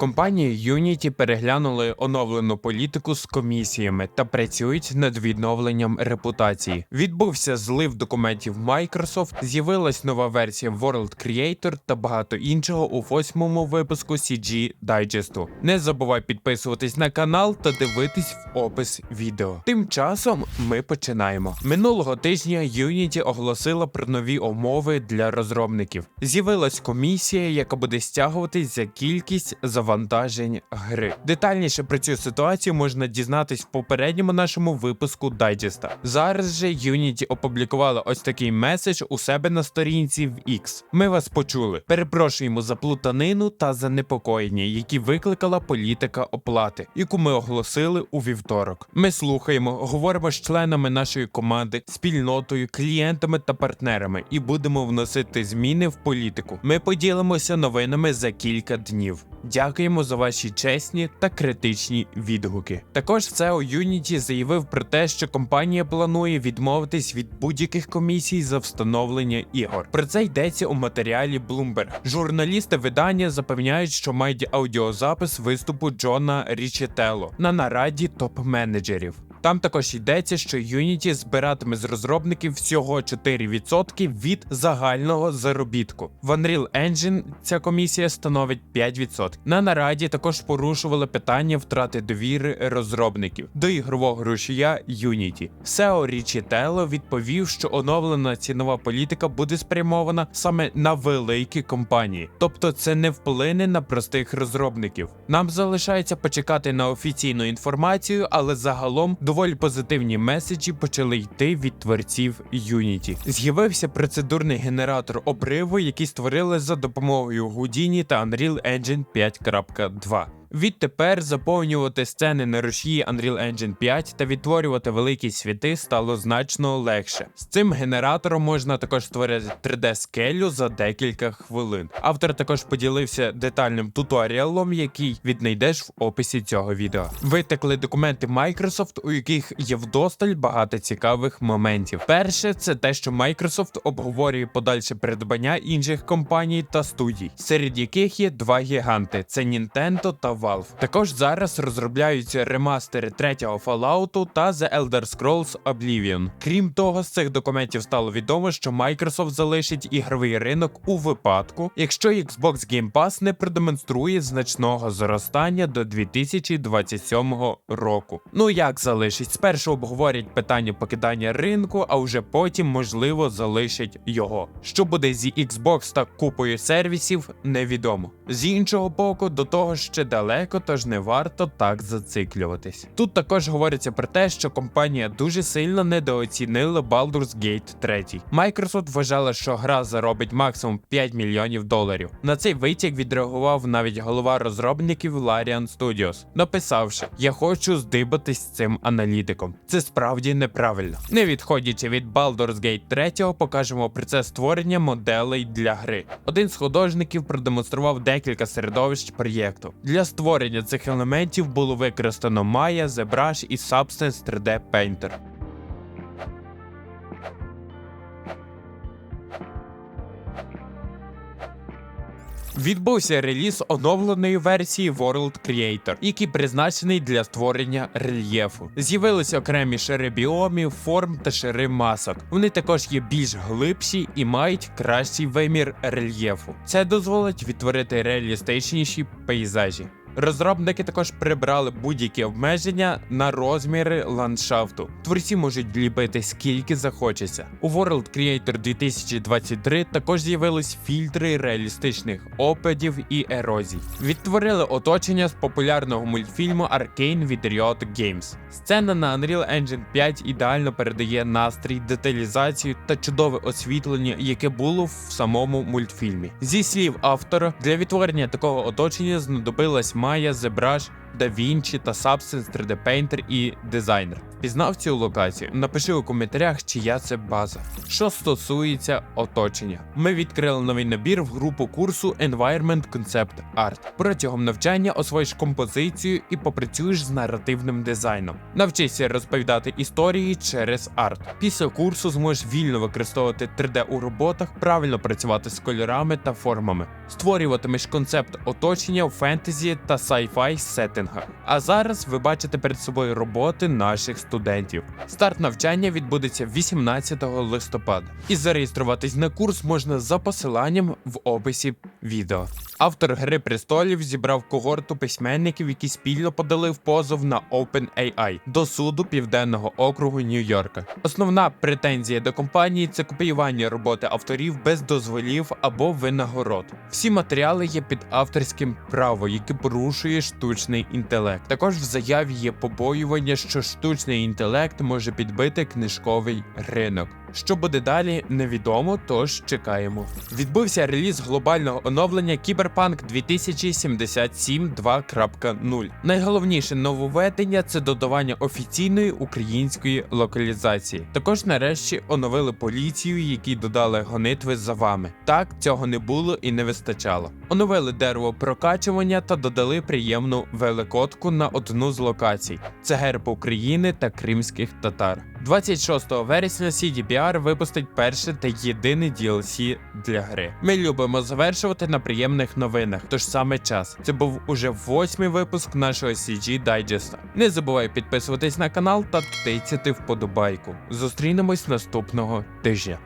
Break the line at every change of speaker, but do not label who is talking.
Компанії Unity переглянули оновлену політику з комісіями та працюють над відновленням репутації. Відбувся злив документів Microsoft, з'явилась нова версія World Creator та багато іншого у восьмому випуску CG Digest. Не забувай підписуватись на канал та дивитись в опис відео. Тим часом ми починаємо. Минулого тижня Unity оголосила про нові умови для розробників. З'явилась комісія, яка буде стягуватись за кількість завантажень гри. Детальніше про цю ситуацію можна дізнатись в попередньому нашому випуску дайджеста. Зараз же Unity опублікувала ось такий меседж у себе на сторінці в X. Ми вас почули. Перепрошуємо за плутанину та занепокоєння, які викликала політика оплати, яку ми оголосили у вівторок. Ми слухаємо, говоримо з членами нашої команди, спільнотою, клієнтами та партнерами і будемо вносити зміни в політику. Ми поділимося новинами за кілька днів. Дякуємо за ваші чесні та критичні відгуки. Також CEO Unity заявив про те, що компанія планує відмовитись від будь-яких комісій за встановлення ігор. Про це йдеться у матеріалі Bloomberg. Журналісти видання запевняють, що мають аудіозапис виступу Джона Річетело на нараді топ-менеджерів. Там також йдеться, що Unity збиратиме з розробників всього 4% від загального заробітку. В Unreal Engine ця комісія становить 5%. На нараді також порушували питання втрати довіри розробників до ігрового рушія Unity. SEO Річі Тело відповів, що оновлена цінова політика буде спрямована саме на великі компанії, тобто це не вплине на простих розробників. Нам залишається почекати на офіційну інформацію, але загалом доволі позитивні меседжі почали йти від творців Unity. З'явився процедурний генератор обриву, який створили за допомогою Houdini та Unreal Engine 5.2. Відтепер заповнювати сцени на рушії Unreal Engine 5 та відтворювати великі світи стало значно легше. З цим генератором можна також створити 3D-скелю за декілька хвилин. Автор також поділився детальним туторіалом, який віднайдеш в описі цього відео. Витекли документи Microsoft, у яких є вдосталь багато цікавих моментів. Перше, це те, що Microsoft обговорює подальше придбання інших компаній та студій, серед яких є два гіганти: це Nintendo та Valve. Також зараз розробляються ремастери третього Fallout та The Elder Scrolls Oblivion. Крім того, з цих документів стало відомо, що Microsoft залишить ігровий ринок у випадку, якщо Xbox Game Pass не продемонструє значного зростання до 2027 року. Ну як залишить? Спершу обговорять питання покидання ринку, а вже потім, можливо, залишать його. Що буде зі Xbox та купою сервісів, невідомо. З іншого боку, до того ще далеко, тож не варто так зациклюватись. Тут також говориться про те, що компанія дуже сильно недооцінила Baldur's Gate 3. Microsoft вважала, що гра заробить максимум 5 мільйонів доларів. На цей витік відреагував навіть голова розробників Larian Studios, написавши: Я хочу здибатись з цим аналітиком. Це справді неправильно. Не відходячи від Baldur's Gate 3, покажемо процес створення моделей для гри. Один з художників продемонстрував декілька середовищ проєкту. Для створення цих елементів було використано Maya, ZBrush і Substance 3D Painter. Відбувся реліз оновленої версії World Creator, який призначений для створення рельєфу. З'явилися окремі шари біомів, форм та шари масок. Вони також є більш глибші і мають кращий вимір рельєфу. Це дозволить відтворити реалістичніші пейзажі. Розробники також прибрали будь-які обмеження на розміри ландшафту. Творці можуть ліпити скільки захочеться. У World Creator 2023 також з'явились фільтри реалістичних опадів і ерозій. Відтворили оточення з популярного мультфільму Arcane від Riot Games. Сцена на Unreal Engine 5 ідеально передає настрій, деталізацію та чудове освітлення, яке було в самому мультфільмі. Зі слів автора, для відтворення такого оточення знадобилась Maya, ZBrush, DaVinci та Substance 3D Painter і Designer. Впізнав цю локацію? Напиши у коментарях, чия це база. Що стосується оточення, ми відкрили новий набір в групу курсу Environment Concept Art. Протягом навчання освоїш композицію і попрацюєш з наративним дизайном. Навчися розповідати історії через арт. Після курсу зможеш вільно використовувати 3D у роботах, правильно працювати з кольорами та формами, створюватимеш концепт оточення у фентезі та sci-fi сеттингах. А зараз ви бачите перед собою роботи наших. Старт навчання відбудеться 18 листопада, і зареєструватись на курс можна за посиланням в описі відео. Автор Гри престолів зібрав когорту письменників, які спільно подали в позов на OpenAI до суду Південного округу Нью-Йорка. Основна претензія до компанії це копіювання роботи авторів без дозволів або винагород. Всі матеріали є під авторським правом, яке порушує штучний інтелект. Також в заяві є побоювання, що штучний інтелект може підбити книжковий ринок. Що буде далі, невідомо, тож чекаємо. Відбувся реліз глобального оновлення Cyberpunk 2077 2.0. Найголовніше нововведення це додавання офіційної української локалізації. Також нарешті оновили поліцію, які додали гонитви за вами. Так цього не було і не вистачало. Оновили дерево прокачування та додали приємну великодку на одну з локацій. Це герб України та кримських татар. 26 вересня CDPR випустить перше та єдине DLC для гри. Ми любимо завершувати на приємних новинах, тож саме час. Це був уже восьмий випуск нашого CG Digest. Не забувай підписуватись на канал та тицяти вподобайку. Зустрінемось наступного тижня.